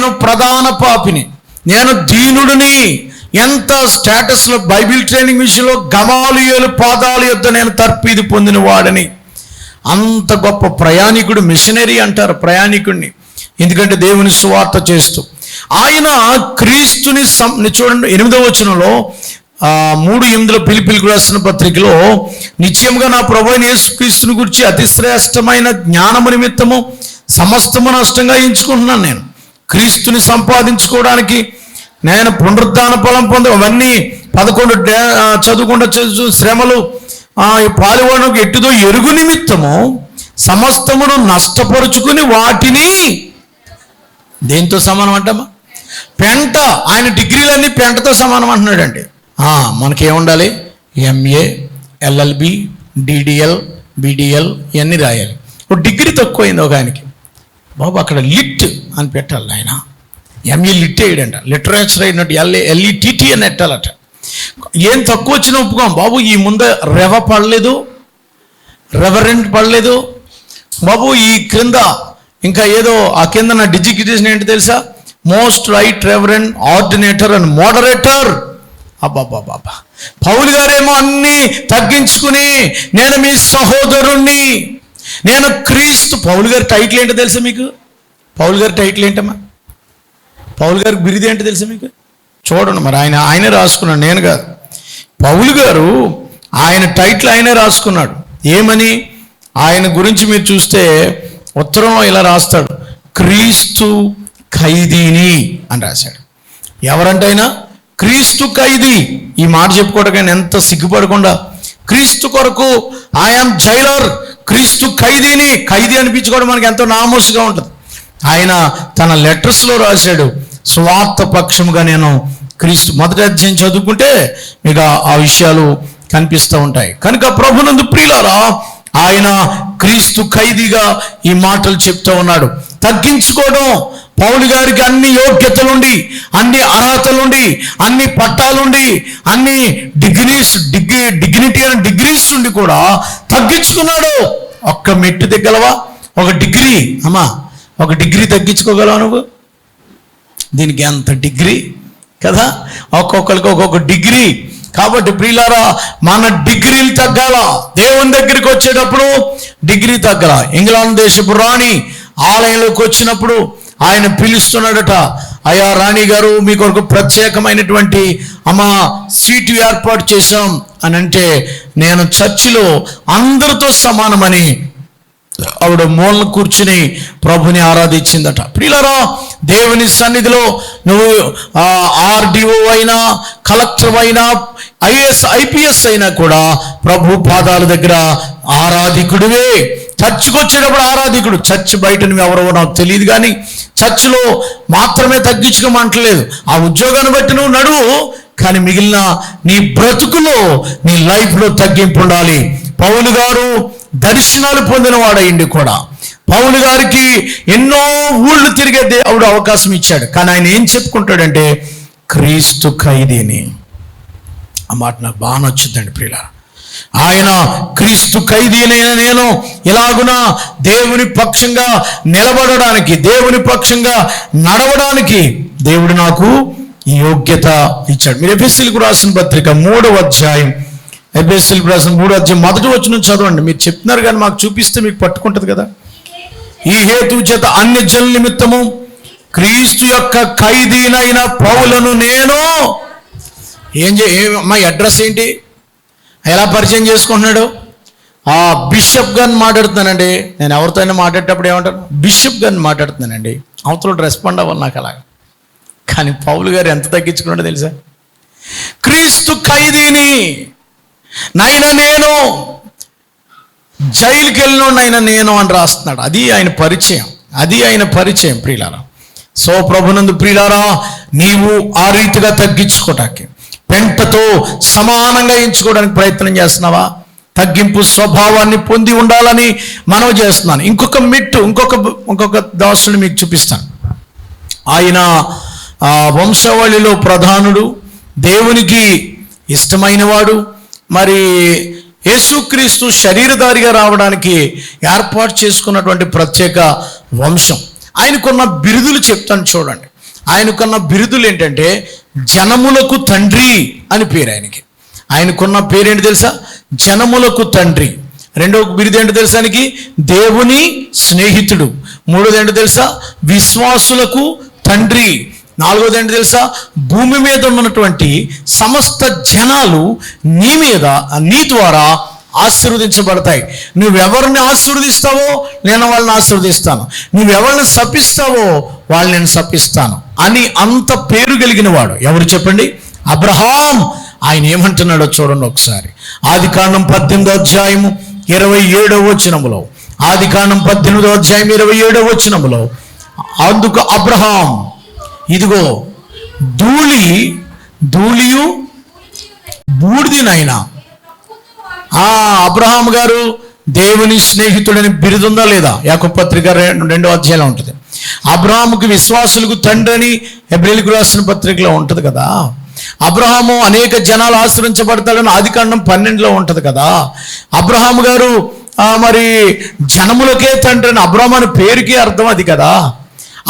నేను ప్రధాన పాపిని. నేను దీనుడిని. ఎంత స్టేటస్లో బైబిల్ ట్రైనింగ్ విషయంలో గమాలియలు పాదాలు యొద్ద నేను తర్పీది పొందిన వాడని. అంత గొప్ప ప్రయాణికుడు మిషనరీ అంటారు ప్రయాణికుడిని ఎందుకంటే దేవుని సువార్త చేస్తూ. ఆయన క్రీస్తుని సం చూడండి ఎనిమిదవ వచనంలో మూడు ఎనిమిదిలో పిలిపిలికి రాసిన పత్రికలో నిశ్చయముగా నా ప్రభు యేసుక్రీస్తుని గురించి అతి శ్రేష్టమైన జ్ఞానము నిమిత్తము సమస్తము నష్టంగా ఎంచుకుంటున్నాను నేను. క్రీస్తుని సంపాదించుకోవడానికి నేను పునరుద్ధాన ఫలం పొంద అవన్నీ పదకొండు చదువుకుండా చదువు శ్రమలు ఆ, ఈ ఎట్టుదో ఎరుగు నిమిత్తము సమస్తమును నష్టపరుచుకుని వాటిని దేంతో సమానం అంటమ్మా? పెంట ఆయన డిగ్రీలన్నీ పెంటతో సమానం అంటున్నాడండి. మనకేముండాలి? ఎంఏ ఎల్ఎల్బి డిడిఎల్ బిడిఎల్ ఇవన్నీ రాయాలి. ఒక డిగ్రీ తక్కువైంది ఒక ఆయనకి. బాబు అక్కడ లిట్ అని పెట్టాలి ఆయన ఎంఏ లిట్ వేయడంట లిటరేచర్ అయినట్టు L A L E T T అని పెట్టాలట. ఏం తక్కువ వచ్చినా ఒప్పుకోం. బాబు ఈ ముంద రెవ పడలేదు. రెవరెంట్ పడలేదు. బాబు ఈ క్రింద ఇంకా ఏదో ఆ కింద నా డిజిగ్రేషన్ ఏంటి తెలుసా? Most right reverend ordinator and moderator అబ్బాబాబా Paul గారేమో అన్నీ తగ్గించుకుని నేను మీ సహోదరుణ్ణి. నేను క్రీస్తు. పౌలు గారి టైటిల్ ఏంటో తెలుసా మీకు? పౌల్ గారి టైటిల్ ఏంటమ్మా? పౌల్ గారి బిరిది ఏంటో తెలుసా మీకు? చూడండి మరి ఆయన ఆయనే రాసుకున్నాడు నేను కాదు. పౌలు గారు ఆయన టైటిల్ ఆయనే రాసుకున్నాడు. ఏమని? ఆయన గురించి మీరు చూస్తే ఉత్తరంలో ఇలా రాస్తాడు క్రీస్తు ఖైదీని అని రాశాడు. ఎవరంటైనా క్రీస్తు ఖైదీ. ఈ మాట చెప్పుకోవడానికి ఎంత సిగ్గుపడకుండా క్రీస్తు కొరకు ఐఎమ్ జైలర్ క్రీస్తు ఖైదీని. ఖైదీ అనిపించుకోవడం మనకి ఎంతో నామోసుగా ఉంటుంది. ఆయన తన లెటర్స్లో రాశాడు. స్వార్థ పక్షముగా నేను క్రీస్తు మొదటి అధ్యాయం చదువుకుంటే మీకు ఆ- విషయాలు కనిపిస్తూ ఉంటాయి. కనుక ప్రభునందు ప్రియులారా ఆయన క్రీస్తు ఖైదీగా ఈ మాటలు చెప్తూ ఉన్నాడు. తగ్గించుకోవడం పౌలు గారికి అన్ని యోగ్యతలుండి అన్ని అర్హతలుండి అన్ని పట్టాలుండి అన్ని డిగ్రీస్ డిగ్రీ డిగ్నిటీ అని డిగ్రీస్ ఉండి కూడా తగ్గించుకున్నాడు. ఒక్క మెట్టు దిగ్గలవా ఒక డిగ్రీ అమ్మా. ఒక డిగ్రీ తగ్గించుకోగలవు నువ్వు? దీనికి ఎంత డిగ్రీ? కదా? ఒక్కొక్కరికి ఒక్కొక్క డిగ్రీ. కాబట్టి ప్రియులారా మన డిగ్రీలు తగ్గాల. దేవుని దగ్గరికి వచ్చేటప్పుడు డిగ్రీ తగ్గాల. ఇంగ్లాండ్ దేశపు రాణి ఆలయంలోకి వచ్చినప్పుడు ఆయన పిలుస్తున్నాడట అయ్యా రాణి గారు మీ కొరకు ప్రత్యేకమైనటువంటి అమ్మ సీటు ఏర్పాటు చేశాం. అని అంటే నేను చర్చిలో అందరితో సమానమని ఆవిడ మూలన కూర్చుని ప్రభుని ఆరాధించిందట. ప్రియులరా దేవుని సన్నిధిలో నువ్వు ఆర్డిఓ అయినా కలెక్టర్ అయినా ఐఏఎస్ ఐపీఎస్ అయినా కూడా ప్రభు పాదాల దగ్గర ఆరాధికుడివే. చర్చికి వచ్చేటప్పుడు ఆరాధికుడు. చర్చ్ బయట నువ్వు ఎవరో నాకు తెలియదు కానీ చర్చిలో మాత్రమే తగ్గించుకోమంటలేదు. ఆ ఉద్యోగాన్ని బట్టి నువ్వు నడువు కానీ మిగిలిన నీ బ్రతుకులో నీ లైఫ్లో తగ్గింపు ఉండాలి. పౌలు గారు దర్శనాలు పొందిన వాడయింది కూడా. పౌలు గారికి ఎన్నో ఊళ్ళు తిరిగే దేవుడు అవకాశం ఇచ్చాడు. కానీ ఆయన ఏం చెప్పుకుంటాడంటే క్రీస్తు ఖైదీని. ఆ మాట నాకు బాగా నచ్చుద్దండి ప్రియుల ఆయన క్రీస్తు ఖైదీనైన నేను ఇలాగున దేవుని పక్షంగా నిలబడడానికి దేవుని పక్షంగా నడవడానికి దేవుడు నాకు యోగ్యత ఇచ్చాడు. మీరు ఎఫ్ఎస్సీలకు రాసిన పత్రిక మూడవ అధ్యాయం ఎఫ్ఎస్సీలకు రాసిన మూడు అధ్యాయం మొదటి వచ్చిన చదవండి. మీరు చెప్తున్నారు కానీ మాకు చూపిస్తే మీకు పట్టుకుంటుంది కదా. ఈ హేతు చేత అన్ని జల నిమిత్తము క్రీస్తు యొక్క ఖైదీనైన పౌలను నేను ఏం చే మా అడ్రస్ ఏంటి? ఎలా పరిచయం చేసుకుంటున్నాడు? ఆ బిషప్ గాని మాట్లాడుతున్నానండి. నేను ఎవరితో అయినా మాట్లాడేటప్పుడు ఏమంటాను? బిషప్ గాని మాట్లాడుతున్నానండి. అవతల రెస్పాండ్ అవ్వాలి నాకు అలాగా. కానీ పౌలు గారు ఎంత తగ్గించుకున్నాడో తెలుసా? క్రీస్తు ఖైదీని నాయన నేను జైలుకి వెళ్ళినోడినైనా నేను అని రాస్తున్నాడు. అది ఆయన పరిచయం. అది ఆయన పరిచయం ప్రియులారా. సో ప్రభునందు ప్రియులారా నీవు ఆ రీతిగా తగ్గించుకోవటానికి పెంటతో సమానంగా ఎంచుకోవడానికి ప్రయత్నం చేస్తున్నావా? తగ్గింపు స్వభావాన్ని పొంది ఉండాలని మనవి చేస్తున్నాను. ఇంకొక మిట్టు ఇంకొక ఇంకొక దాసుని మీకు చూపిస్తాను. ఆయన వంశవళిలో వంశావళిలో ప్రధానుడు దేవునికి ఇష్టమైనవాడు మరి యేసుక్రీస్తు శరీరధారిగా రావడానికి ఏర్పాటు చేసుకున్నటువంటి ప్రత్యేక వంశం. ఆయనకున్న బిరుదులు చెప్తాను చూడండి. ఆయనకున్న బిరుదులు ఏంటంటే జనములకు తండ్రి అని పేరు ఆయనకి. ఆయనకున్న పేరేంటి తెలుసా? జనములకు తండ్రి. రెండో బిరుదు ఏంటో తెలుసా ఆయనకి? దేవుని స్నేహితుడు. మూడోది ఏంటో తెలుసా? విశ్వాసులకు తండ్రి. నాలుగోది ఏంటి తెలుసా? భూమి మీద ఉన్నటువంటి సమస్త జనాలు నీ మీద నీ ద్వారా ఆశీర్వదించబడతాయి. నువ్వెవరిని ఆశీర్వదిస్తావో నేను వాళ్ళని ఆశీర్వదిస్తాను. నువ్వెవరిని శపిస్తావో వాళ్ళని నేను శపిస్తాను. అని అంత పేరు కలిగిన వాడు ఎవరు చెప్పండి? అబ్రహాం. ఆయన ఏమంటున్నాడో చూడండి ఒకసారి. ఆది కాండం పద్దెనిమిదో అధ్యాయము ఇరవై ఏడవ వచనములో. ఆది కాండం పద్దెనిమిదో అధ్యాయం ఇరవై ఏడవ వచనములో. అందుకు అబ్రహాం ఇదిగో ధూళి ధూళియు బూడిదినైనా. ఆ అబ్రహాం గారు దేవుని స్నేహితుడని బిరుదుందా లేదా? యాకపత్రిక రెండో అధ్యాయంలో ఉంటుంది. అబ్రహాముకి విశ్వాసులకు తండ్రి అని ఎబ్రిల్కు రాసిన పత్రికలో ఉంటుంది కదా. అబ్రహాము అనేక జనాలు ఆశ్రయించబడతాడని ఆది కాండం పన్నెండులో ఉంటుంది కదా. అబ్రహాము గారు మరి జనములకే తండ్రి అని అబ్రహం అనే పేరుకి అర్థం అది కదా.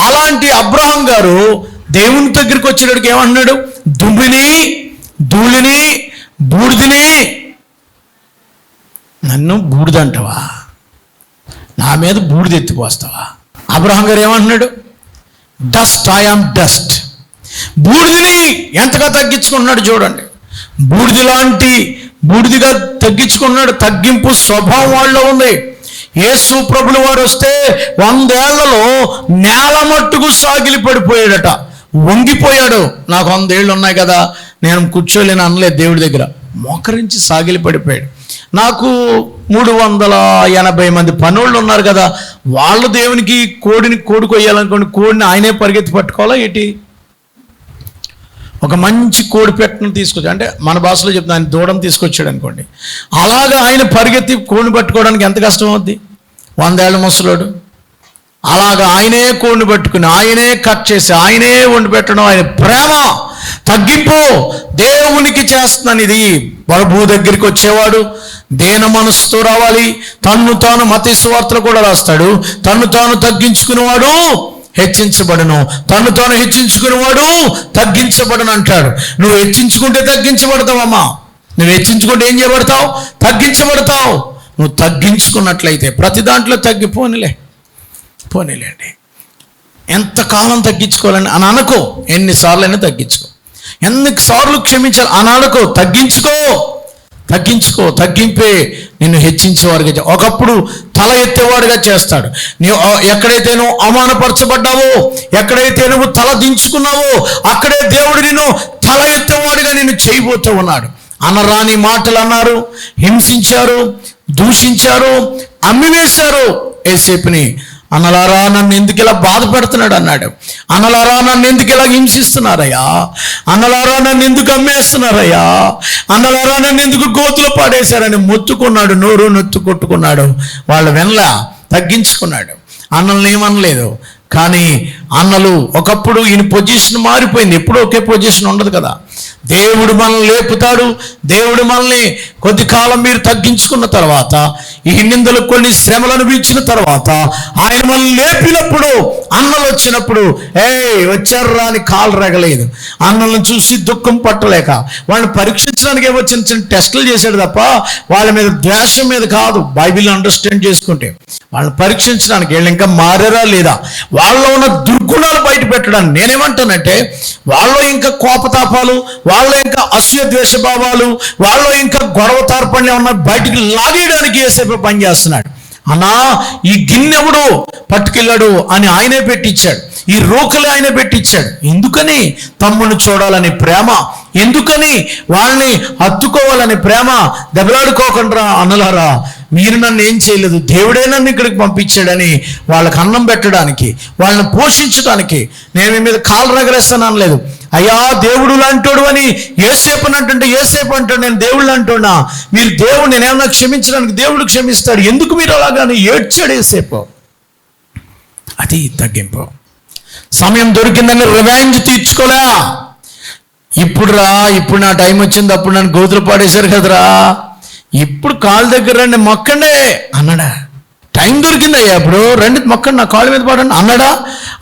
అలాంటి అబ్రహాం గారు దేవుని దగ్గరికి వచ్చేటడికి ఏమంటున్నాడు? దుమ్మిని ధూళిని బూడిదిని నన్ను బూడిదంటావా? నా మీద బూడిద ఎత్తిపోస్తావా? అబ్రహం గారు ఏమంటున్నాడు? డస్ట్ ఐఆమ్ డస్ట్ బూడిదని ఎంతగా తగ్గించుకున్నాడు చూడండి. బూడిద లాంటి బూడిదిగా తగ్గించుకున్నాడు తగ్గింపు స్వభావం వాళ్ళలో ఉంది. యేసు ప్రభుల వారు వస్తే వందేళ్ళలో నేల మట్టుకు సాగిలి పడిపోయాడట వంగిపోయాడు. నాకు వందేళ్ళు ఉన్నాయి కదా నేను కూర్చోలేను అనలేదు దేవుడి దగ్గర. మోకరించి సాగిలి పడిపోయాడు. నాకు మూడు వందల ఎనభై మంది పనులు ఉన్నారు కదా వాళ్ళు దేవునికి కోడిని కోడి కొయ్యాలనుకోండి కోడిని ఆయనే పరిగెత్తి పట్టుకోవాలా ఏంటి? ఒక మంచి కోడి పెట్టను తీసుకొచ్చి అంటే మన భాషలో చెప్తాను ఆయన దూడను తీసుకొచ్చాడు అనుకోండి. అలాగా ఆయన పరిగెత్తి కోడిని పట్టుకోవడానికి ఎంత కష్టం అవుద్ది? వందేళ్ళ ముసలోడు. అలాగా ఆయనే కోడిని పట్టుకుని ఆయనే కట్ చేసి ఆయనే వండి పెట్టడం ఆయన ప్రేమ తగ్గింపు దేవునికి చేస్తున్నాను ఇది ప్రభు దగ్గరికి వచ్చేవాడు దేన మనసుతో రావాలి తన్ను తాను మత సువార్తలు కూడా రాస్తాడు తన్ను తాను తగ్గించుకునేవాడు హెచ్చించబడను తను తాను హెచ్చించుకునేవాడు తగ్గించబడను అంటాడు. నువ్వు హెచ్చించుకుంటే తగ్గించబడతావమ్మా. నువ్వు హెచ్చించుకుంటే ఏం చేయబడతావు? తగ్గించబడతావు. నువ్వు తగ్గించుకున్నట్లయితే ప్రతి దాంట్లో తగ్గిపోనిలే. పోనీలేండి. ఎంతకాలం తగ్గించుకోవాలని అని అనుకో. అయినా తగ్గించుకో. ఎన్నిసార్లు క్షమించాలి అని అనుకో. తగ్గించుకో. తగ్గించుకో. తగ్గింపే నిన్ను హెచ్చించేవాడిగా ఒకప్పుడు తల ఎత్తేవాడిగా చేస్తాడు. నీ ఎక్కడైతే నువ్వు అవమానపరచబడ్డావో ఎక్కడైతే నువ్వు తల దించుకున్నావో అక్కడే దేవుడు నిన్ను తల ఎత్తేవాడిగా నిన్ను చేయబోతూ ఉన్నాడు. అనరాని మాటలు అన్నారు హింసించారు దూషించారు అమ్మివేశారు. ఏసేపుని అనలారా నన్ను ఎందుకు ఇలా బాధ పెడుతున్నాడు అన్నాడు. అనలారా నన్ను ఎందుకు ఇలా హింసిస్తున్నారయ్యా? అనలారా నన్ను ఎందుకు అమ్మేస్తున్నారయ్యా? అనలారా నన్ను ఎందుకు గోతులు పాడేశారని మొత్తుకున్నాడు నోరు నొత్తు కొట్టుకున్నాడు. వాళ్ళ వెనల తగ్గించుకున్నాడు. అన్నల్ని ఏమనలేదు. కానీ అన్నలు ఒకప్పుడు ఈయన పొజిషన్ మారిపోయింది. ఎప్పుడూ ఒకే పొజిషన్ ఉండదు కదా. దేవుడు మనల్ని లేపుతాడు. దేవుడు మనల్ని కొద్ది కాలం మీరు తగ్గించుకున్న తర్వాత ఈ నిందలు కొన్ని శ్రమలు అనిపించిన తర్వాత ఆయన మనల్ని లేపినప్పుడు అన్నలు వచ్చినప్పుడు ఏ వచ్చారు అని కాలు రగలేదు. అన్నలను చూసి దుఃఖం పట్టలేక వాళ్ళని పరీక్షించడానికి ఏమో చిన్న చిన్న టెస్టులు చేశాడు తప్ప వాళ్ళ మీద ద్వేషం మీద కాదు బైబిల్ అండర్స్టాండ్ చేసుకుంటే. వాళ్ళని పరీక్షించడానికి వీళ్ళు ఇంకా మారారా లేదా? వాళ్ళలో ఉన్న దుర్గుణాలు బయట పెట్టడానికి నేనేమంటానంటే వాళ్ళలో ఇంకా కోపతాపాలు వాళ్ళలో ఇంకా అసూయ ద్వేషభావాలు వాళ్ళలో ఇంకా గొడవ తార్పణ్యం ఉన్న బయటికి లాగేయడానికి ఏసేపు పని చేస్తున్నాడు అన్నా ఈ గిన్నెవడు పట్టుకెళ్ళాడు అని ఆయనే పెట్టించాడు ఈ రోకలు ఆయన పెట్టించాడు ఎందుకని? తమ్ముని చూడాలని ప్రేమ. ఎందుకని? వాళ్ళని హత్తుకోవాలని ప్రేమ. దెబ్బలాడుకోకుండా అన్నలారా. మీరు నన్ను ఏం చేయలేదు. దేవుడే నన్ను ఇక్కడికి పంపించాడని వాళ్ళకి అన్నం పెట్టడానికి వాళ్ళని పోషించడానికి. నేను మీ మీద కాలు రగరేస్తాను అనలేదు అయ్యా దేవుడు లాంటోడు అని ఏసేపు అని అంటుంటే ఏసేపు అంటాడు నేను దేవుళ్ళు అంటున్నా మీరు దేవుడు నేనేమన్నా క్షమించడానికి దేవుడు క్షమిస్తాడు. ఎందుకు మీరు అలాగాని ఏడ్చాడు ఏసేపు అది తగ్గింపు. సమయం దొరికిందని రివెంజ్ తీర్చుకోలే. ఇప్పుడు రా ఇప్పుడు నా టైం వచ్చింది అప్పుడు నన్ను గోతులు పాడేశారు కదరా. ఇప్పుడు కాలు దగ్గర రండి మొక్కండే అన్నాడా. టైం దొరికిందయ్యా ఇప్పుడు. రండి మొక్కండి నా కాళ్ళ మీద పడండి అన్నాడా.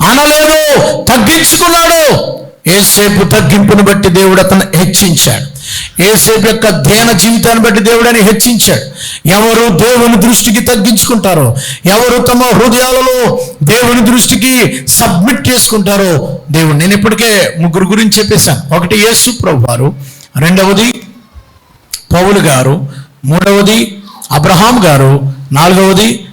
అనలేదు తగ్గించుకున్నాడు. ఏసేపు తగ్గింపును బట్టి దేవుడు అతను హెచ్చించాడు. ఏసేపు యొక్క ధ్యాన జీవితాన్ని బట్టి దేవుడు అని హెచ్చించాడు. ఎవరు దేవుని దృష్టికి తగ్గించుకుంటారో ఎవరు తమ హృదయాలలో దేవుని దృష్టికి సబ్మిట్ చేసుకుంటారో దేవుడు. నేను ఇప్పటికే ముగ్గురు గురించి చెప్పేశాను. ఒకటి యేసు ప్రభు వారు రెండవది పౌలు గారు మూడవది అబ్రహాం గారు నాలుగవది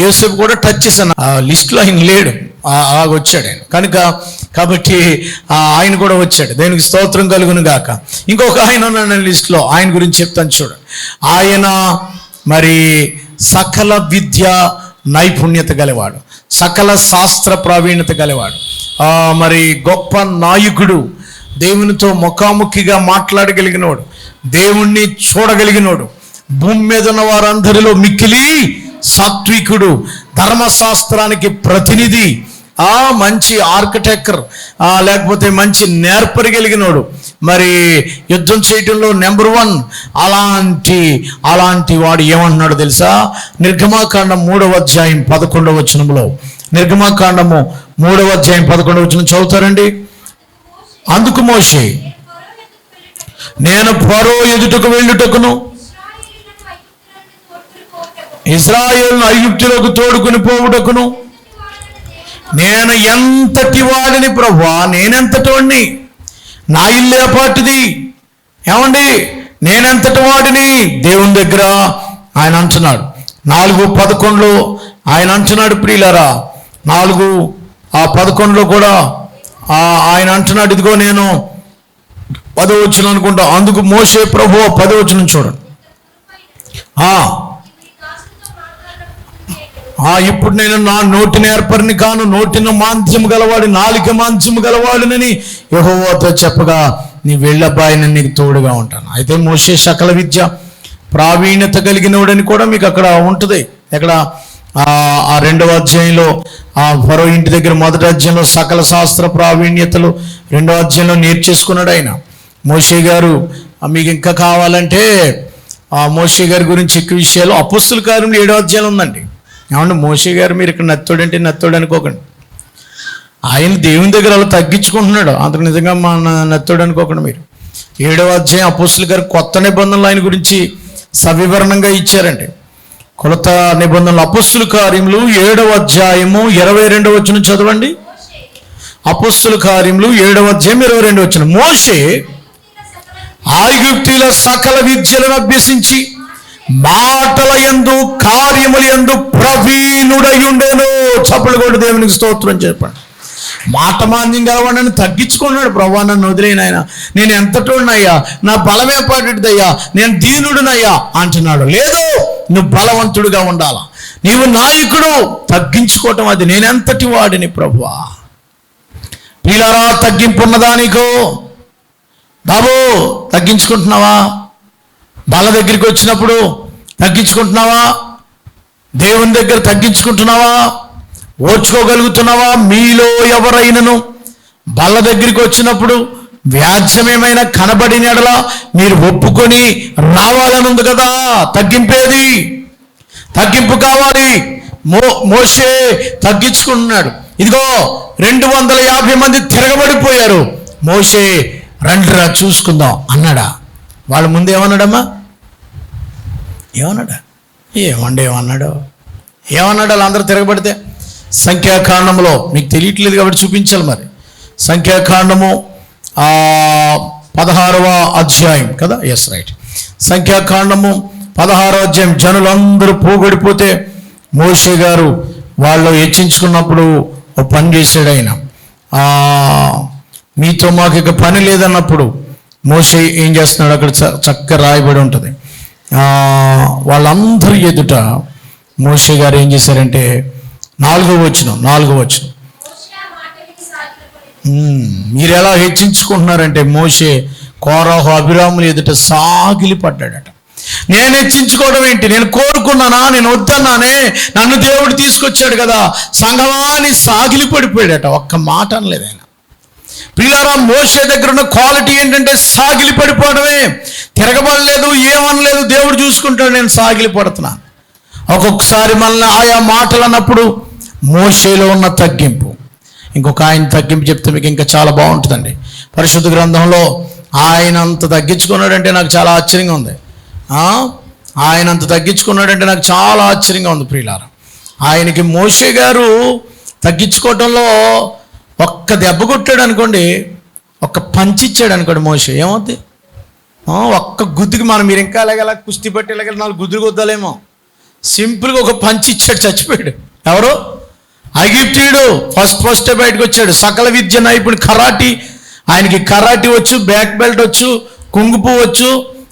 యేసేపు కూడా టచ్ చేశాను. లిస్ట్లో ఆయన లేడు. ఆ, వచ్చాడు ఆయన. కనుక కాబట్టి ఆయన కూడా వచ్చాడు. దేనికి స్తోత్రం కలుగును గాక. ఇంకొక ఆయన ఉన్నాడు లిస్ట్లో. ఆయన గురించి చెప్తాను చూడండి. ఆయన మరి సకల విద్య నైపుణ్యత గలవాడు. సకల శాస్త్ర ప్రావీణ్యత గలవాడు. మరి గొప్ప నాయకుడు. దేవునితో ముఖాముఖిగా మాట్లాడగలిగినోడు. దేవుణ్ణి చూడగలిగినోడు. భూమి మీద ఉన్న వారందరిలో మిక్కిలి సాత్వికుడు. ధర్మశాస్త్రానికి ప్రతినిధి. ఆ మంచి ఆర్కిటెక్టర్ లేకపోతే మంచి నేర్పరగలిగినోడు మరి యుద్ధం చేయటంలో నెంబర్ వన్ అలాంటి అలాంటి వాడు ఏమంటున్నాడు తెలుసా? నిర్గమాకాండం మూడవ అధ్యాయం పదకొండవ వచనంలో. నిర్గమాకాండము మూడవ అధ్యాయం పదకొండవ వచనం చదువుతారండి? అందుకు మోషే నేను పరో ఎదుటకు వెళ్ళుటకును ఇజ్రాయేల్ను ఐగుప్తులకు తోడుకుని పోవుటకును నేను ఎంతటి వాడిని ప్రభా? నేనెంతటి వాడిని? నా ఇల్లు ఏపాటిది ఏమండి? నేనెంతటి వాడిని? దేవుని దగ్గర ఆయన అంటున్నాడు. నాలుగు పదకొండులో ఆయన అంటున్నాడు ప్రియులరా. నాలుగు ఆ పదకొండులో కూడా ఆయన అంటున్నాడు ఇదిగో నేను పదవచ్చును అనుకుంటా. అందుకు మోసే ప్రభు పదవచ్చును చూడండి. ఆ ఇప్పుడు నేను నా నోటిని నేర్పరిని కాను నోటిన మాంద్యము గలవాడు నాలిక మాంద్యము గలవాడునని యహోవాతో చెప్పగా నీ వెళ్ళబ్బాయిని నీకు తోడుగా ఉంటాను. అయితే మోసే సకల విద్య ప్రావీణ్యత కలిగినవాడని కూడా మీకు అక్కడ ఉంటుంది. ఎక్కడ? ఆ రెండవ అధ్యాయంలో ఆ ఫరో ఇంటి దగ్గర మొదటి అధ్యాయంలో సకల శాస్త్ర ప్రావీణ్యతలు రెండవ అధ్యాయంలో నేర్చేసుకున్నాడు ఆయన. మోషే గారు మీకు ఇంకా కావాలంటే ఆ మోషే గారి గురించి ఎక్కువ విషయాలు అపుస్తుల కార్యంలో ఏడో అధ్యాయం ఉందండి. ఏమంటే మోషే గారు మీరు ఇక్కడ నత్తోడంటే నత్తోడు అనుకోకండి. ఆయన దేవుని దగ్గర అలా తగ్గించుకుంటున్నాడు. అంత నిజంగా మా నత్తోడు అనుకోకండి మీరు. ఏడవ అధ్యాయం అపోసులు గారు కొత్త నిబంధనలు ఆయన గురించి సవివరణంగా ఇచ్చారండి. కొలత నిబంధనలు అపుస్తుల కార్యములు ఏడవ అధ్యాయము ఇరవై రెండవ వచ్చిన చదవండి. అపుస్తుల కార్యములు ఏడవ అధ్యాయం ఇరవై రెండు వచ్చిన మోషే ఐగుప్తుల సకల విద్యలను అభ్యసించి మాటల యందు కార్యముల యందు ప్రవీణుడై ఉండేను కొడు దేవునికి స్తోత్రం చెప్పండి. మాట మాన్యం కావాలని తగ్గించుకున్నాడు ప్రభా నన్ను వదిలేను ఆయన నేను ఎంతటోడినయ్యా? నా బలమే పాటిదయ్యా నేను దీనుడునయ్యా అంటున్నాడు. లేదు నువ్వు బలవంతుడుగా ఉండాలా? నీవు నాయకుడు తగ్గించుకోవటం అది. నేనెంతటి వాడిని ప్రభువా ప్రియులారా తగ్గింపున్నదా నీకు? బాబు తగ్గించుకుంటున్నావా? బల దగ్గరికి వచ్చినప్పుడు తగ్గించుకుంటున్నావా? దేవుని దగ్గర తగ్గించుకుంటున్నావా? ఓర్చుకోగలుగుతున్నావా? మీలో ఎవరైనను? బల్ల దగ్గరికి వచ్చినప్పుడు వ్యాజ్యమేమైనా కనబడిన ఎడలా మీరు ఒప్పుకొని రావాలని ఉంది కదా? తగ్గింపేది? తగ్గింపు కావాలి. మో మోషే తగ్గించుకుంటున్నాడు ఇదిగో రెండు వందల యాభై మంది తిరగబడిపోయారు. మోషే రండిరా చూసుకుందాం అన్నాడా? వాళ్ళ ముందు ఏమన్నాడమ్మా? ఏమన్నాడా? ఏమండి ఏమన్నాడు ఏమన్నాడు వాళ్ళందరూ తిరగబడితే? సంఖ్యాకాండంలో మీకు తెలియట్లేదు కాబట్టి చూపించాలి మరి. సంఖ్యాకాండము పదహారవ అధ్యాయం కదా? ఎస్ రైట్ సంఖ్యాకాండము పదహారవ అధ్యాయం. జనులందరూ పోగొడిపోతే మోషే గారు వాళ్ళు హెచ్చించుకున్నప్పుడు ఒక పని చేశాడు ఆయన. మీతో మాకు ఇక పని లేదన్నప్పుడు మోషే ఏం చేస్తున్నాడు? అక్కడ చ- చక్కగా రాయబడి ఉంటుంది. వాళ్ళందరి ఎదుట మోషే గారు ఏం చేశారంటే నాలుగో వచ్చిన నాలుగో వచ్చిన మీరు ఎలా హెచ్చించుకుంటున్నారంటే మోషే కోరాహు అభిరాములు ఎదుట సాగిలి పడ్డాడట నేను హెచ్చించుకోవడం ఏంటి? నేను కోరుకున్నానా? నేను వద్దన్నానే? నన్ను దేవుడు తీసుకొచ్చాడు కదా. సంగమాని సాగిలి పడిపోయాడట ఒక్క మాట అనలేదు ఆయన పిల్లరా మోసే దగ్గర ఉన్న క్వాలిటీ ఏంటంటే సాగిలి పడిపోవడమే. తిరగబడలేదు ఏమనలేదు దేవుడు చూసుకుంటాడు నేను సాగిలి పడుతున్నాను ఒక్కొక్కసారి మనల్ని ఆయా మాటలు అన్నప్పుడు మోషేలో ఉన్న తగ్గింపు. ఇంకొక ఆయన తగ్గింపు చెప్తే మీకు ఇంకా చాలా బాగుంటుందండి. పరిశుద్ధ గ్రంథంలో ఆయన అంత తగ్గించుకున్నాడంటే నాకు చాలా ఆశ్చర్యంగా ఉంది. ఆయన అంత తగ్గించుకున్నాడంటే నాకు చాలా ఆశ్చర్యంగా ఉంది ప్రియులారా. ఆయనకి మోషే గారు తగ్గించుకోవటంలో ఒక్క దెబ్బ కొట్టాడు అనుకోండి ఒక్క పంచి ఇచ్చాడు అనుకోండి మోస ఏమవుద్ది? ఒక్క గుద్దుకి మనం మీరు ఇంకా అలాగ కుస్తీ పట్టేలాగా నాలుగు గుద్దులు కొద్దాలేమో. సింపుల్గా ఒక పంచి ఇచ్చాడు చచ్చిపోయాడు. ఎవరు? ఐగిప్తీయుడు ఫస్ట్ ఫస్ట్ బయటకు వచ్చాడు. సకల విద్య నైపుణి కరాటీ ఆయనకి కరాటీ వచ్చు బ్యాక్ బెల్ట్ వచ్చు కుంగుపు వచ్చు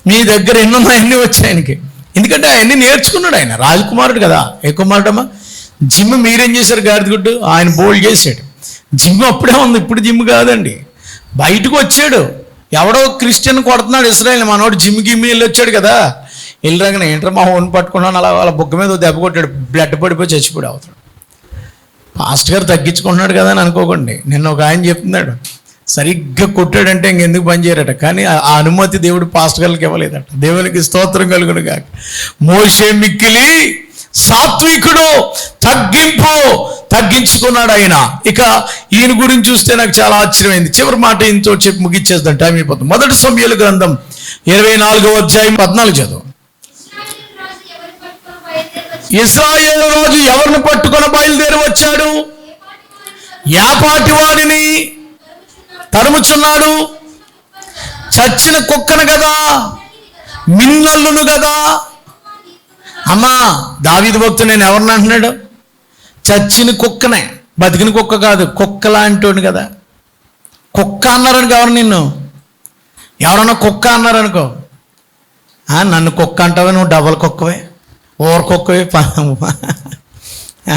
మీ దగ్గర ఎన్ని ఉన్నాయన్నీ వచ్చాయి ఆయనకి. ఎందుకంటే ఆయన్ని నేర్చుకున్నాడు ఆయన రాజకుమారుడు కదా ఏ కుమారుడమ్మా? జిమ్ మీరేం చేశారు గాడిదగుడ్డు ఆయన బోల్డ్ చేశాడు. జిమ్ అప్పుడే ఉంది ఇప్పుడు జిమ్ కాదండి. బయటకు వచ్చాడు. ఎవడో క్రిస్టియన్ కొడుతున్నాడు ఇస్రాయల్ మనోడు జిమ్ గిమ్మి వెళ్ళి వచ్చాడు కదా. వెళ్ళిరాగానే ఏంటో మా ఓన్ పట్టుకున్నాను అలా వాళ్ళ బుగ్గ మీద దెబ్బ కొట్టాడు బ్లడ్ పడిపోయి చచ్చిపోయి అవుతాడు పాస్ట్ గారు తగ్గించుకుంటున్నాడు కదా అని అనుకోకండి. నిన్న ఒక ఆయన చెప్తున్నాడు సరిగ్గా కొట్టాడంటే ఇంకెందుకు పనిచేయరట కానీ ఆ ఆ అనుమతి దేవుడు పాస్ట్ గారికి ఇవ్వలేదట. దేవునికి స్తోత్రం కలుగును కాక మోషే మిక్కిలి సాత్వికుడు తగ్గింపు తగ్గించుకున్నాడు ఆయన. ఇక ఈయన గురించి చూస్తే నాకు చాలా ఆశ్చర్యమైంది. చివరి మాట ఈయనతో చెప్పి ముగిచ్చేద్దాం టైం అయిపోతుంది. మొదటి సమయాల గ్రంథం ఇరవై నాలుగో అధ్యాయం పద్నాలుగు చదువు. ఎవరిని బయలుదేరి ఇస్రాయేల్ రాజు ఎవరిని పట్టుకొని బయలుదేరి వచ్చాడు? యాపాటి వాడిని తరుముచున్నాడు? చచ్చిన కుక్కను కదా మిన్నల్లును కదా అమ్మా దావిది భక్తుడు నేను ఎవరిని అంటున్నాడు? చచ్చిన కుక్కనే బతికిన కుక్క కాదు కుక్క లాంటి కదా. కుక్క అన్నారనుకో ఎవరు నిన్ను? ఎవరన్నా కుక్క అన్నారనుకో? నన్ను కుక్క అంటావే నువ్వు డబల్ కుక్కవే ఊరు కుక్కవే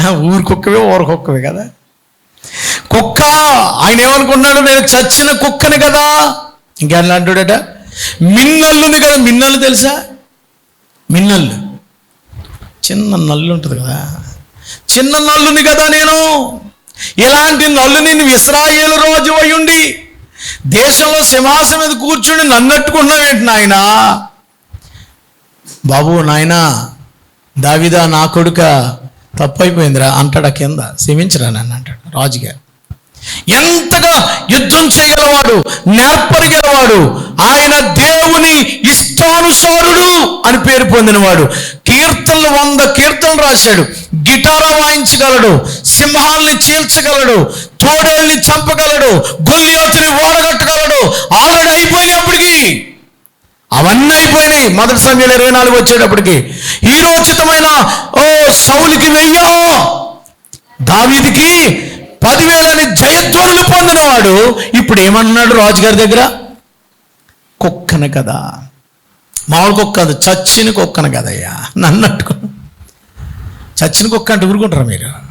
ఊరు కుక్కవే ఊరు కుక్కవే కదా. కుక్క ఆయన ఏమనుకున్నాడు నేను చచ్చిన కుక్కని కదా. ఇంకెలా అంటాడట మిన్నల్లుని కదా మిన్నల్లు తెలుసా? మిన్నల్లు. చిన్న నల్లు ఉంటుంది కదా. చిన్న నల్లుని కదా నేను. ఇలాంటి నల్లుని నువ్వు ఇస్రాయేలు రోజు అయ్యుండి దేశంలో సింహాసం మీద కూర్చుని నన్నట్టుకున్నావేంటి నాయనా? బాబు నాయనా దావిదా నా కొడుక తప్పైపోయిందిరా అంటాడు ఆ కింద? క్షమించరా నన్ను అంటాడు రాజుగారు. ఎంతగా యుద్ధం చేయగలవాడు నేర్పరిగలవాడు ఆయన దేవుని ఇష్టానుసారుడు అని పేరు పొందినవాడు. కీర్తనలు వంద కీర్తనలు రాశాడు. గిటారా వాయించగలడు సింహాల్ని చీల్చగలడు తోడేల్ని చంపగలడు గొల్లియోతుని ఓడగట్టగలడు. ఆల్రెడీ అయిపోయినప్పటికీ అవన్నీ అయిపోయినాయి. మొదటి సమయంలో ఇరవై నాలుగు వచ్చేటప్పటికి. హీరోచితమైన ఓ సౌలికి వెయ్యో. దావీదికి పదివేలని జయధ్వనులు పొందినవాడు. ఇప్పుడు ఏమన్నాడు రాజుగారి దగ్గర? కుక్కన కదా. మామూలు కుక్క కాదు చచ్చిన కుక్కను కదయ్యా. నన్ను అట్టుకో. చచ్చిన కుక్క అంటే ఊరుకుంటారా మీరు?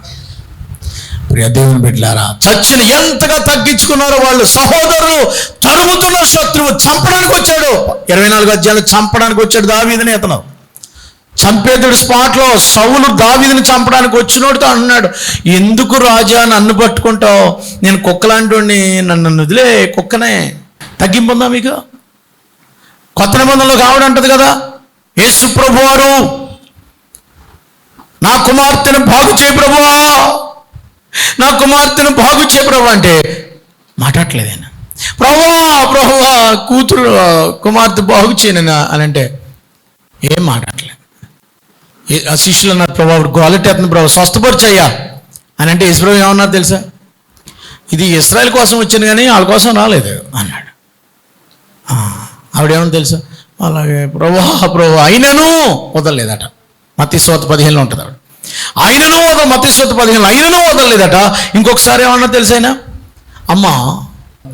ప్రియ దేవుని బిడ్డలారా చచ్చిన ఎంతగా తగ్గించుకున్నారో వాళ్ళు సహోదరులు తరుముతున్న శత్రువు చంపడానికి వచ్చాడు. ఇరవై నాలుగు అధ్యాయులు చంపడానికి వచ్చాడు దావీదని అతను. చంపేతుడు స్పాట్లో సవులు దావీదిని చంపడానికి వచ్చినోడుతో అన్నాడు ఎందుకు రాజా నన్ను పట్టుకుంటావు? నేను కుక్కలాంటి నన్ను వదిలే కుక్కనే. తగ్గింపుందా మీకు? కొత్త నిబంధనలో కావడంటది కదా. యేసు ప్రభు వారు నా కుమార్తెను బాగు చేయ ప్రభువా. నా కుమార్తెను బాగు చేయ ప్రభు అంటే మాట్లాడలేదైనా ప్రభువా ప్రభువా కూతురు కుమార్తె బాగు చేయనైనా అని అంటే ఏం మాట్లాడలేదు ఏ- ఆ శిష్యులు అన్నారు ప్రభు క్వాలిటీ అతను ప్రభు స్వస్థపరిచయ్యా. అని అంటే ఇస్రాయల్ ఏమన్నారు తెలుసా? ఇది ఇస్రాయల్ కోసం వచ్చింది కానీ వాళ్ళ కోసం రాలేదు అన్నాడు. ఆవిడేమని తెలుసా? అలాగే ప్రభా ప్రభా అయినను వదలలేదట. మత్తి సోత పదిహేనులో ఉంటుంది ఆవిడ. అయినను వద మత్తి సోత పదిహేను అయినను వదలలేదట. ఇంకొకసారి ఏమన్నా తెలుసైనా అమ్మ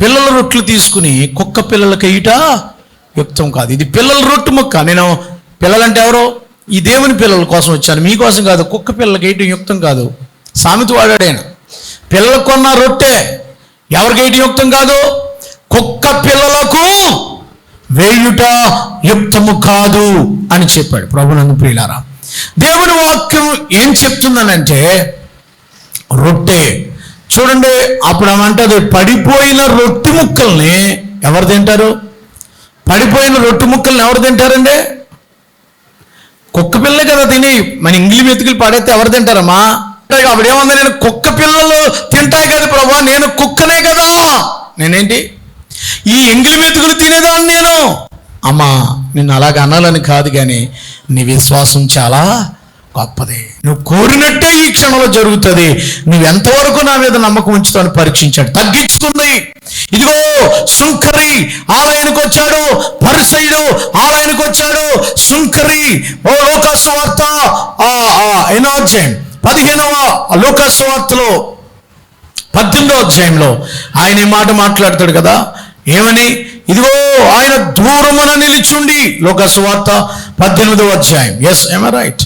పిల్లల రొట్లు తీసుకుని కుక్క పిల్లలకి ఇట యుక్తం కాదు. ఇది పిల్లల రొట్టు ముక్క. నేను పిల్లలంటే ఎవరో? ఈ దేవుని పిల్లల కోసం వచ్చాను. మీకోసం కాదు కుక్క పిల్లలకి వేయటం యుక్తం కాదు. సామెత వాడాడైనా పిల్లలకు కొన్న రొట్టె ఎవరికి వేయటం యుక్తం కాదు? కుక్క పిల్లలకు వేయుట యుక్తము కాదు అని చెప్పాడు. ప్రభునందు ప్రియులారా దేవుని వాక్యం ఏం చెప్తుందనంటే రొట్టె. చూడండి అప్పుడు ఏమంటది పడిపోయిన రొట్టె ముక్కల్ని ఎవరు తింటారు? పడిపోయిన రొట్టె ముక్కల్ని ఎవరు తింటారండి? కుక్క పిల్ల కదా తిని మన ఇంగ్లీ వెతుకులు పడేస్తే ఎవరు తింటారమ్మా? అప్పుడేముంది నేను కుక్క పిల్లలు తింటాయి కదా ప్రభా నేను కుక్కనే కదా. నేనేంటి? ఈ ఎంగిలి మెతుకులు తినేదాన్ని నేను. అమ్మా నిన్ను అలాగ అనాలని కాదు కానీ నీ విశ్వాసం చాలా గొప్పది. నువ్వు కోరినట్టే ఈ క్షణంలో జరుగుతుంది. నువ్వు ఎంతవరకు నా మీద నమ్మకం ఉంచుతాను పరీక్షించాడు. తగ్గించుకుంది ఇదిగో సుంకరి ఆలయానికి వచ్చాడు. పరిసయుడు ఆలయానికి వచ్చాడు. సుంకరి ఓ లోకాసు వార్త ఆ, ఆ, పదిహేనవ లోకాసు వార్తలో పద్దెనిమిదో అధ్యాయంలో ఆయన ఈ మాట మాట్లాడతాడు కదా. ఏమని? ఇదిగో ఆయన దూరమున నిలిచుండి. లోకసువార్త పద్దెనిమిదవ అధ్యాయం. ఎస్ ఎమ్ రైట్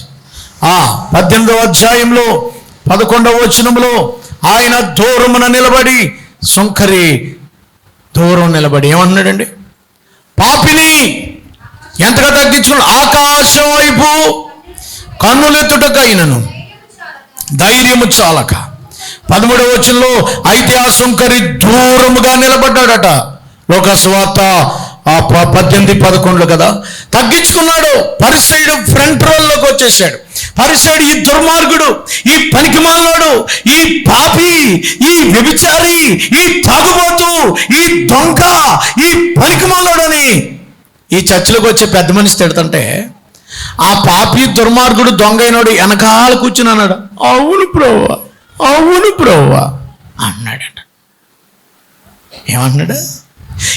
ఆ పద్దెనిమిదవ అధ్యాయంలో పదకొండవ వచనంలో ఆయన దూరమున నిలబడి సుంకరి దూరం నిలబడి ఏమన్నాడండి? పాపిని ఎంతగా తగ్గించుకున్నాడు? ఆకాశం వైపు కన్నులెత్తుటకైనను. ధైర్యము చాలక. పదమూడవ వచనంలో అయితే ఆ సుంకరి దూరముగా నిలబడ్డాడట. లోక స్వార్త ఆ ప- పద్దెనిమిది పదకొండులో కదా? తగ్గించుకున్నాడు. పరిసైడు ఫ్రంట్ రోల్లోకి వచ్చేసాడు. పరిసైడు ఈ దుర్మార్గుడు ఈ పనికిమాలోడు ఈ పాపి ఈ వ్యభిచారి ఈ తాగుబోతు ఈ దొంగ ఈ పనికిమాలోడని ఈ చర్చిలోకి వచ్చే పెద్ద మనిషి తిడుతుంటే ఆ పాపి దుర్మార్గుడు దొంగ అయినోడు వెనకాల కూర్చుని అన్నాడు. అవును ప్రోవా అవును ప్రోవా అన్నాడట. ఏమన్నాడు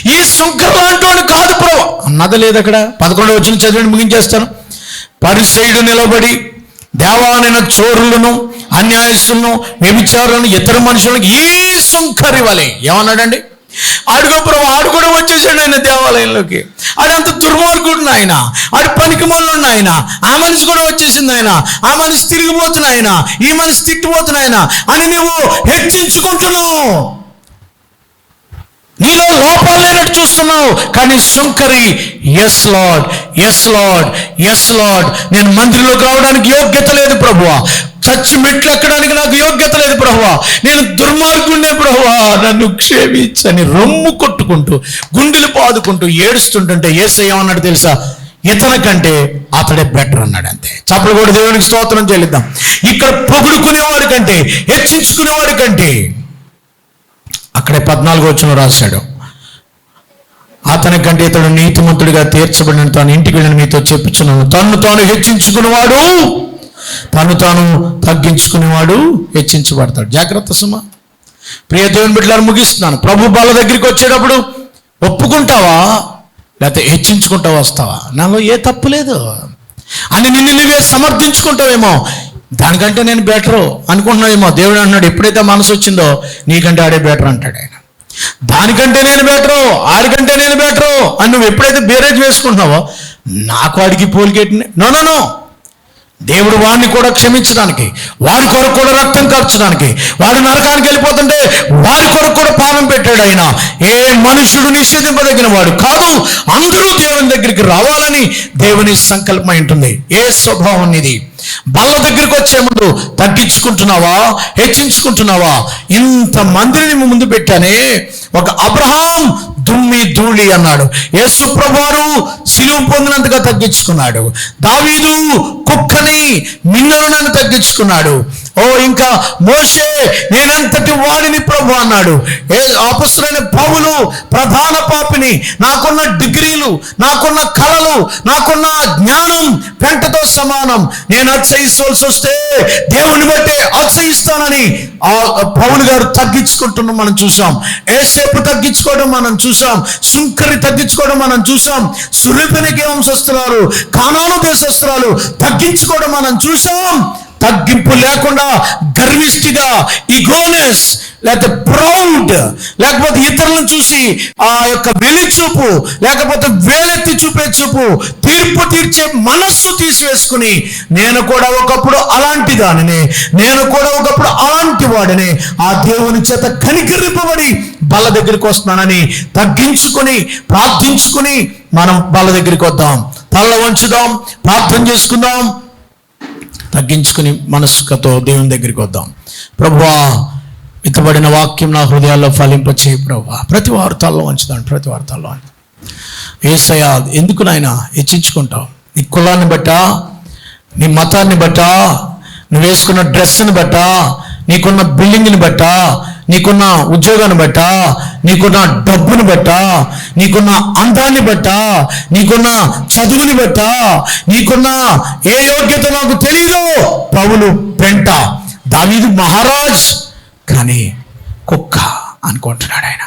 ఈ శుంకర్ లాంటి కాదు ప్రభు అన్నది లేదు అక్కడ. పదకొండు వచ్చిన చదివిని ముగించేస్తాను. పరిసైడు నిలబడి దేవాలైన చోరులను అన్యాయస్తులను వ్యభిచారులను ఇతర మనుషులకు ఈ సుంకరి వలె ఏమన్నాడండి? ఆడుగో ప్రభు ఆడు కూడా వచ్చేసాడు ఆయన దేవాలయంలోకి. ఆడంత దుర్మార్గుడు ఆయన ఆడు పనికి మొన్న ఆయన ఆ మనిషి కూడా వచ్చేసింది ఆయన. ఆ మనిషి తిరిగిపోతున్న ఆయన. ఈ మనిషి తిట్టిపోతున్న ఆయన. అని నువ్వు హెచ్చించుకుంటున్నావు నీలో లోపాలు లేనట్టు చూస్తున్నావు. కానీ Shankari yes lord yes lord yes lord నేను మందిరంలోకి రావడానికి యోగ్యత లేదు ప్రభువా. చచ్చి మెట్లు ఎక్కడానికి నాకు యోగ్యత లేదు ప్రభువా. నేను దుర్మార్గుండే ప్రభువా. నన్ను క్షేమించని రొమ్ము కొట్టుకుంటూ గుండెలు పాదుకుంటూ ఏడుస్తుంటుంటే ఏసై ఏమన్నాడు తెలుసా? ఇతని కంటే అతడే బెటర్ అన్నాడు అంతే. చప్పుడు కూడా దేవునికి స్తోత్రం చెల్లిద్దాం. ఇక్కడ పొగుడుకునేవాడి కంటే హెచ్చించుకునేవాడి కంటే అక్కడే పద్నాలుగు వచ్చిన రాశాడు. అతని కంటే ఇతడు నీతిమంతుడిగా తీర్చబడిన తాను ఇంటికి వెళ్ళిన మీతో చెప్పుచున్నాను. తను తాను హెచ్చించుకునేవాడు తను తాను తగ్గించుకునేవాడు హెచ్చించబడతాడు. జాగ్రత్త సుమ. ప్రియ దేవుని బిడ్డలను ముగిస్తున్నాను. ప్రభు బాల దగ్గరికి వచ్చేటప్పుడు ఒప్పుకుంటావా? లేకపోతే హెచ్చించుకుంటా వస్తావా? నాలో ఏ తప్పు లేదు. అని నిన్ను నువ్వే సమర్థించుకుంటావేమో. దానికంటే నేను బెటరు అనుకుంటున్నాడేమో దేవుడు అన్నాడు ఎప్పుడైతే మనసు వచ్చిందో నీకంటే ఆడే బెటర్ అంటాడు ఆయన. దానికంటే నేను బెటరు ఆడికంటే నేను బెటరు అని నువ్వు ఎప్పుడైతే బేరేజ్ వేసుకుంటున్నావో నాకు వాడికి పోలికేట్ నో నో నో. దేవుడు వాడిని కూడా క్షమించడానికి వాడి కొరకు కూడా రక్తం కార్చడానికి వాడు నరకానికి వెళ్ళిపోతుంటే వాడి కొరకు కూడా పాపం పెట్టాడు ఆయన. ఏ మనుషుడు నిషేధింపదగిన వాడు కాదు అందరూ దేవుని దగ్గరికి రావాలని దేవుని సంకల్పం ఉంటుంది. ఏ స్వభావం ఇది బల్ల దగ్గరికి వచ్చే ముందు తగ్గించుకుంటున్నావా? హెచ్చించుకుంటున్నావా? ఇంత మందిని ముందు పెట్టానే ఒక అబ్రహాం దుమ్మి ధూళి అన్నాడు. యేసు ప్రభువారు సిలువు పొందినంతగా తగ్గించుకున్నాడు. దావీదు కుక్కని మిన్నరునని తగ్గించుకున్నాడు. ఓ ఇంకా మోషే నేనంతటి వాడిని ప్రభు అన్నాడు. ఏ అపస్తులైన పౌలు ప్రధాన పాపిని నాకున్న డిగ్రీలు నాకున్న కళలు నాకున్న జ్ఞానం పెంటతో సమానం. నేను అత్సహించవలసి వస్తే దేవుని బట్టే అత్సహిస్తానని ఆ పౌలు గారు తగ్గించుకుంటున్నాం మనం చూసాం ఏసేపు తగ్గించుకోవడం మనం చూసాం సుంకరి తగ్గించుకోవడం మనం చూసాం సురూపినికి వంశస్తురాలు కానాను దేశస్తురాలు తగ్గించుకోవడం మనం చూసాం తగ్గింపు లేకుండా గర్విష్టిగా ఇగోనెస్ లేకపోతే ప్రౌడ్ లేకపోతే ఇతరులను చూసి ఆ యొక్క వెలిచూపు లేకపోతే వేలెత్తి చూపే చూపు తీర్పు తీర్చే మనస్సు తీసివేసుకుని నేను కూడా ఒకప్పుడు అలాంటి దానిని నేను కూడా ఒకప్పుడు అలాంటి వాడిని ఆ దేవుని చేత కనికరింపబడి బల్ల దగ్గరికి వస్తున్నానని తగ్గించుకుని ప్రార్థించుకుని మనం బల్ల దగ్గరికి వద్దాం. తల్ల వంచుదాం ప్రార్థన చేసుకుందాం. తగ్గించుకుని మనస్సుకతో దేవుని దగ్గరికి వద్దాం. ప్రభువా విత్తబడిన వాక్యం నా హృదయాల్లో ఫలింపచేయి ప్రభువా. ప్రతి వార్తల్లో ఉంచుదాం ప్రతి వార్తల్లో ఏసయ్యా ఎందుకు నాయన హెచ్చించుకుంటావు? నీ కులాన్ని బట్టా? నీ మతాన్ని బట్టా? నువ్వు వేసుకున్న డ్రెస్ని బట్టా? నీకున్న బిల్డింగ్ని బట్టా నీకున్న ఉద్యోగాన్ని బట్టా నీకున్న డబ్బుని బట్టా నీకున్న అందాన్ని బట్టా నీకున్న చదువుని బట్టా నీకున్న ఏ యోగ్యత నాకు తెలియదు పౌలు పెంట. దావీదు మహారాజ్ కానీ కుక్క అనుకుంటున్నాడు ఆయన.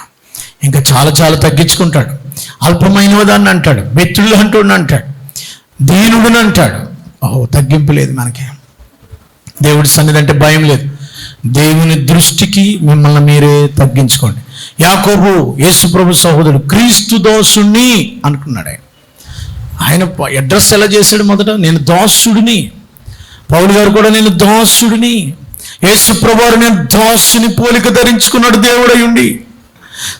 ఇంకా చాలా చాలా తగ్గించుకుంటాడు. అల్పమైన దాన్ని అంటాడు. బెత్తుళ్ళు అంటుండు అంటాడు. దీనుడిని అంటాడు. ఓహో తగ్గింపు లేదు మనకి. దేవుడి సన్నిధి అంటే భయం లేదు. దేవుని దృష్టికి మిమ్మల్ని మీరే తగ్గించుకోండి. యాకోబు యేసుప్రభు సహోదరుడు క్రీస్తు దోషుణ్ణి అనుకున్నాడు ఆయన. ఆయన అడ్రస్ ఎలా చేశాడు మొదట? నేను దోషుడిని పౌలు గారు కూడా నేను దోషుడిని యేసుప్రభువారు నేను దోషుని పోలిక ధరించుకున్నాడు దేవుడై ఉండి.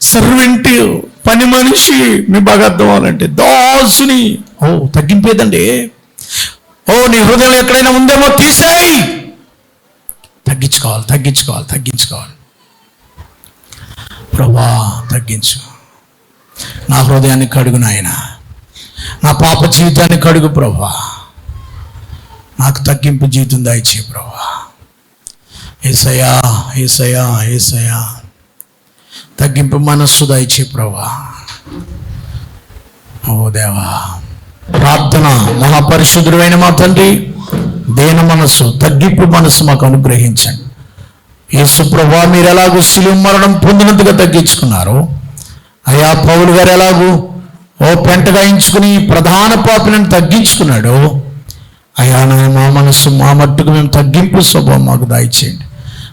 సర్వెంట్ పని మనిషి మీ బాగా అర్థం అవ్వాలంటే దోసుని. ఓ తగ్గింపేదండి ఓ నీ హృదయం ఎక్కడైనా ఉందేమో తీసేయి. తగ్గించుకోవాలి తగ్గించుకోవాలి తగ్గించుకోవాలి. ప్రభా తగ్గించు. నా హృదయాన్ని కడుగు నాయన. నా పాప జీవితాన్ని కడుగు ప్రభా. నాకు తగ్గింపు జీవితం దయచే ప్రభా. ఏసయా ఏసయా ఏసయా తగ్గింపు మనస్సు దయచే ప్రభా. ఓ దేవా ప్రార్థన మహాపరిశుద్ధుడైన మా తండ్రి. దేన మనస్సు? తగ్గింపు మనస్సు మాకు అనుగ్రహించండి. యేసుప్రభా మీరు ఎలాగో శిలువ మరణం పొందినంతగా తగ్గించుకున్నారు. అయ్యా పౌలు గారు ఎలాగూ ఓ పెంటగా ఎంచుకుని ప్రధాన పాపులను తగ్గించుకున్నాడు. అయా నాయన మా మనస్సు మా మట్టుకు మేము తగ్గింపు స్వభావం మాకు దాయిచేయండి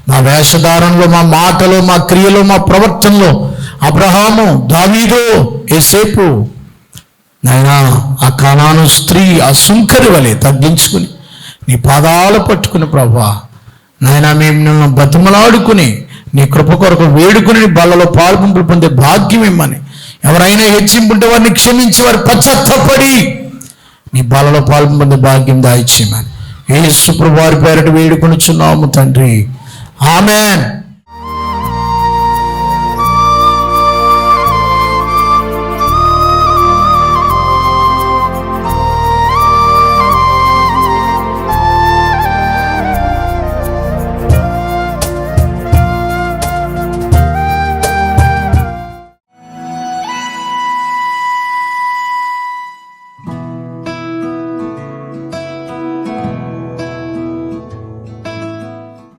మా వేషధారణలో మా మాటలో మా క్రియలో మా ప్రవర్తనలో అబ్రహాము దావీదో ఏసేపు నాయనా ఆ కణాను స్త్రీ ఆ సుంకరి వలె తగ్గించుకుని నీ పాదాలు పట్టుకుని ప్రభా. నాయన మేము నిన్ను బతిమలాడుకుని నీ కృప కొరకు వేడుకుని నీ బల్లలో పాల్పంపులు పొందే భాగ్యం ఇమ్మని. ఎవరైనా హెచ్చింపుంటే వారిని క్షమించి వారి పశ్చాత్తపడి నీ బలలో పాల్పొందే పొందే భాగ్యం దాయిచ్చేయమని ఏ సుప్రభు వారి వేడుకొని వేడుకొనుచున్నాము తండ్రి. ఆమెన్.